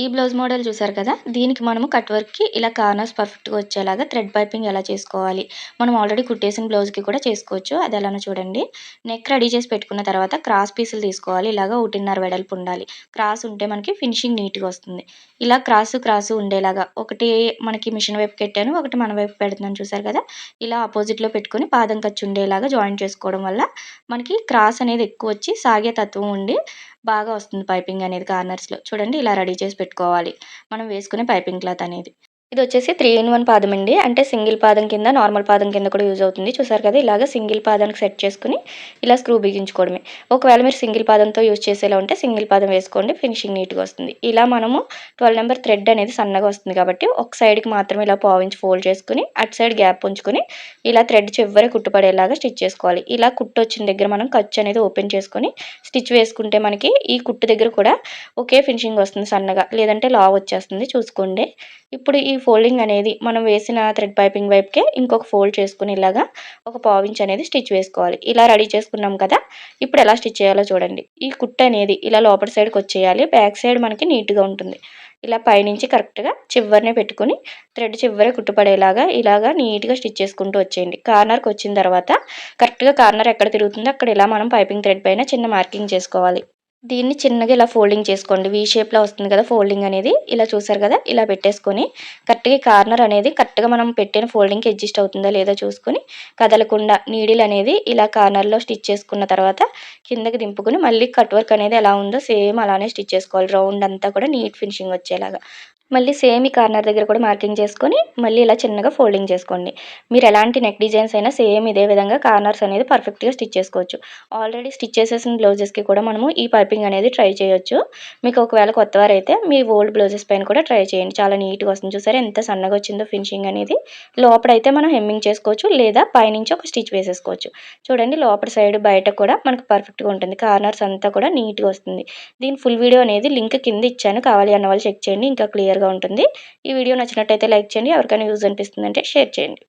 ఈ blouse model చూసారు కదా? దీనికి మనము కట్ వర్క్కి ఇలా కార్నర్స్ పర్ఫెక్ట్గా వచ్చేలాగా థ్రెడ్ పైపింగ్ ఎలా చేసుకోవాలి? మనం ఆల్రెడీ కుట్టేసిన బ్లౌజ్కి కూడా చేసుకోవచ్చు. అది ఎలానో చూడండి. నెక్ రెడీ చేసి పెట్టుకున్న తర్వాత క్రాస్ పీసులు తీసుకోవాలి. ఇలాగా ఒకటిన్నర వెడల్పు ఉండాలి. క్రాస్ ఉంటే మనకి ఫినిషింగ్ నీట్గా వస్తుంది. ఇలా క్రాస్ క్రాస్ ఉండేలాగా ఒకటి మనకి మిషన్ వైపు పెట్టాను ఒకటి మన వైపు పెడుతున్నాను చూసారు కదా? ఇలా ఆపోజిట్లో పెట్టుకొని పాదం ఖర్చు ఉండేలాగా జాయిన్ చేసుకోవడం వల్ల మనకి క్రాస్ అనేది ఎక్కువ వచ్చి సాగే తత్వం ఉండి బాగా వస్తుంది పైపింగ్ అనేది కార్నర్స్లో. చూడండి ఇలా రెడీ చేసి పెట్టుకోవాలి. మనం వేసుకునే పైపింగ్ క్లాత్ అనేది. ఇది వచ్చేసి త్రీ ఇన్ వన్ పాదం అండి. అంటే సింగిల్ పాదం కింద నార్మల్ పాదం కింద కూడా యూజ్ అవుతుంది. చూసారు కదా ఇలాగ సింగిల్ పాదానికి సెట్ చేసుకుని ఇలా స్క్రూ బిగించుకోవడమే. ఒకవేళ మీరు సింగిల్ పాదంతో యూజ్ చేసేలా ఉంటే సింగిల్ పాదం వేసుకోండి ఫినిషింగ్ నీట్గా వస్తుంది. ఇలా మనము ట్వెల్వ్ నెంబర్ థ్రెడ్ అనేది సన్నగా వస్తుంది కాబట్టి ఒక సైడ్కి మాత్రం ఇలా పావించి ఫోల్డ్ చేసుకుని అటు సైడ్ గ్యాప్ ఉంచుకొని ఇలా థ్రెడ్ చివరి కుట్టుపడేలాగా స్టిచ్ చేసుకోవాలి. ఇలా కుట్టు వచ్చిన దగ్గర మనం ఖర్చు అనేది ఓపెన్ చేసుకొని స్టిచ్ వేసుకుంటే మనకి ఈ కుట్టు దగ్గర కూడా ఒకే ఫినిషింగ్ వస్తుంది సన్నగా. లేదంటే లావ్ వచ్చేస్తుంది. చూసుకోండి. ఇప్పుడు ఈ ఫోల్డింగ్ అనేది మనం వేసిన థ్రెడ్ పైపింగ్ వైపుకే ఇంకొక ఫోల్డ్ చేసుకుని ఇలాగా ఒక పావించ్ అనేది స్టిచ్ వేసుకోవాలి. ఇలా రెడీ చేసుకున్నాం కదా ఇప్పుడు ఎలా స్టిచ్ చేయాలో చూడండి. ఈ కుట్ట అనేది ఇలా లోపల సైడ్కి వచ్చేయాలి. బ్యాక్ సైడ్ మనకి నీట్గా ఉంటుంది. ఇలా పైనుంచి కరెక్ట్గా చివరినే పెట్టుకుని థ్రెడ్ చివరే కుట్టుపడేలాగా ఇలాగా నీట్గా స్టిచ్ చేసుకుంటూ వచ్చేయండి. కార్నర్కి వచ్చిన తర్వాత కరెక్ట్గా కార్నర్ ఎక్కడ తిరుగుతుందో అక్కడ ఇలా మనం పైపింగ్ థ్రెడ్ పైన చిన్న మార్కింగ్ చేసుకోవాలి. దీన్ని చిన్నగా ఇలా ఫోల్డింగ్ చేసుకోండి. వీ షేప్లో వస్తుంది కదా ఫోల్డింగ్ అనేది. ఇలా చూసారు కదా? ఇలా పెట్టేసుకొని కరెక్ట్గా కార్నర్ అనేది కరెక్ట్గా మనం పెట్టిన ఫోల్డింగ్కి అడ్జస్ట్ అవుతుందా లేదా చూసుకొని కదలకుండా నీడిల్ అనేది ఇలా కార్నర్లో స్టిచ్ చేసుకున్న తర్వాత కిందకి దింపుకొని మళ్ళీ కట్ వర్క్ అనేది ఎలా ఉందో సేమ్ అలానే స్టిచ్ చేసుకోవాలి. రౌండ్ అంతా కూడా నీట్ ఫినిషింగ్ వచ్చేలాగా. మళ్ళీ సేమ్ ఈ కార్నర్ దగ్గర కూడా మార్కింగ్ చేసుకొని మళ్ళీ ఇలా చిన్నగా ఫోల్డింగ్ చేసుకోండి. మీరు ఎలాంటి నెక్ డిజైన్స్ అయినా సేమ్ ఇదే విధంగా కార్నర్స్ అనేది పర్ఫెక్ట్గా స్టిచ్ చేసుకోవచ్చు. ఆల్రెడీ స్టిచ్ చేసేసిన బ్లౌజెస్కి కూడా మనము ఈ పైపింగ్ అనేది ట్రై చేయొచ్చు. మీకు ఒకవేళ కొత్తవారు అయితే మీ ఓల్డ్ బ్లౌజెస్ పైన కూడా ట్రై చేయండి. చాలా నీట్గా వస్తుంది చూసారా? ఎంత సన్నగా వచ్చిందో ఫినిషింగ్ అనేది. లోపడైతే మనం హెమ్మింగ్ చేసుకోవచ్చు లేదా పైనుంచి ఒక స్టిచ్ వేసేసుకోవచ్చు. చూడండి లోపల సైడ్ బయట కూడా మనకు పర్ఫెక్ట్గా ఉంటుంది. కార్నర్స్ అంతా కూడా నీట్గా వస్తుంది. దీని ఫుల్ వీడియో అనేది లింక్ కింద ఇచ్చాను. కావాలి అన్న వాళ్ళు చెక్ చేయండి. ఇంకా క్లియర్ ఉంటుంది. ఈ వీడియో నచ్చినట్టయితే లైక్ చేయండి. ఎవరికైనా యూజ్ అనిపిస్తుందంటే షేర్ చేయండి.